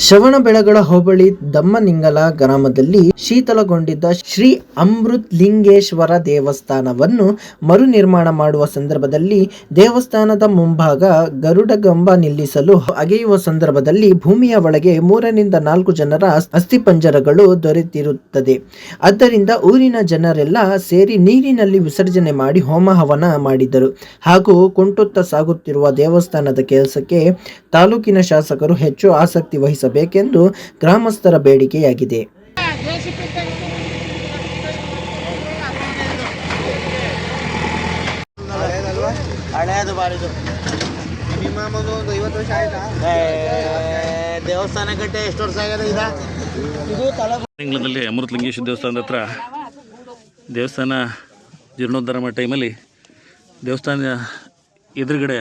ಶ್ರವಣಬೆಳಗೊಳ ಹೋಬಳಿ ದಮ್ಮನಿಂಗಲ ಗ್ರಾಮದಲ್ಲಿ ಶೀತಲಗೊಂಡಿದ್ದ ಶ್ರೀ ಅಮೃತ್ ಲಿಂಗೇಶ್ವರ ದೇವಸ್ಥಾನವನ್ನು ಮರು ನಿರ್ಮಾಣ ಮಾಡುವ ಸಂದರ್ಭದಲ್ಲಿ ದೇವಸ್ಥಾನದ ಮುಂಭಾಗ ಗರುಡಗಂಬ ನಿಲ್ಲಿಸಲು ಅಗೆಯುವ ಸಂದರ್ಭದಲ್ಲಿ ಭೂಮಿಯ ಒಳಗೆ ಮೂರರಿಂದ ನಾಲ್ಕು ಜನರ ಅಸ್ಥಿಪಂಜರಗಳು ದೊರೆತಿರುತ್ತದೆ. ಆದ್ದರಿಂದ ಊರಿನ ಜನರೆಲ್ಲ ಸೇರಿ ನೀರಿನಲ್ಲಿ ವಿಸರ್ಜನೆ ಮಾಡಿ ಹೋಮ ಹವನ ಮಾಡಿದರು. ಹಾಗೂ ಕುಂಟುತ್ತ ಸಾಗುತ್ತಿರುವ ದೇವಸ್ಥಾನದ ಕೆಲಸಕ್ಕೆ ತಾಲೂಕಿನ ಶಾಸಕರು ಹೆಚ್ಚು ಆಸಕ್ತಿ ವಹಿಸಬೇಕೆಂದು ಗ್ರಾಮಸ್ಥರ ಬೇಡಿಕೆಯಾಗಿದೆ. ಹಳೆಯದು ಬಾರಿದು ಲಿಂಗೇಶ್ವರ ಒಂದು ಒಂದು ಐವತ್ತು ವರ್ಷ ಆಯ್ತಾ? ದೇವಸ್ಥಾನ ಕಟ್ಟೆ ಎಷ್ಟು ವರ್ಷ ಆಗಿದೆ ಇದ ಇದು ತಲೆ ತಿಂಗಳಲ್ಲಿ ಅಮೃತಲಿಂಗೇಶ್ವರ ದೇವಸ್ಥಾನದ ಹತ್ರ ದೇವಸ್ಥಾನ ಜೀರ್ಣೋದ್ಧಾರ ಮಾಡೋ ಟೈಮಲ್ಲಿ ದೇವಸ್ಥಾನ ಎದುರುಗಡೆ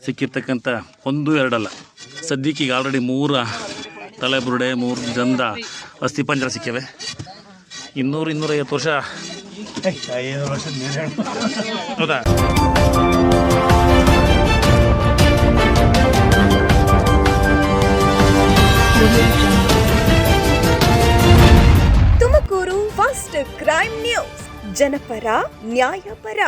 ಸಿಕ್ಕಿರ್ತಕ್ಕಂಥ ಒಂದು ಎರಡಲ್ಲ. ಸದ್ಯಕ್ಕೆ ಈಗ ಆಲ್ರೆಡಿ ಮೂರ ತಲೆಬುರುಡೆ, ಮೂರು ಜಂದ ಅಸ್ಥಿಪಂಜರ ಸಿಕ್ಕಿವೆ. ಇನ್ನೂರು, ಇನ್ನೂರೈವತ್ತು ವರ್ಷ. ಮೇಲೆ ಹೌದಾ? Tumakuru first crime news. ಜನಪರ, ನ್ಯಾಯಪರ.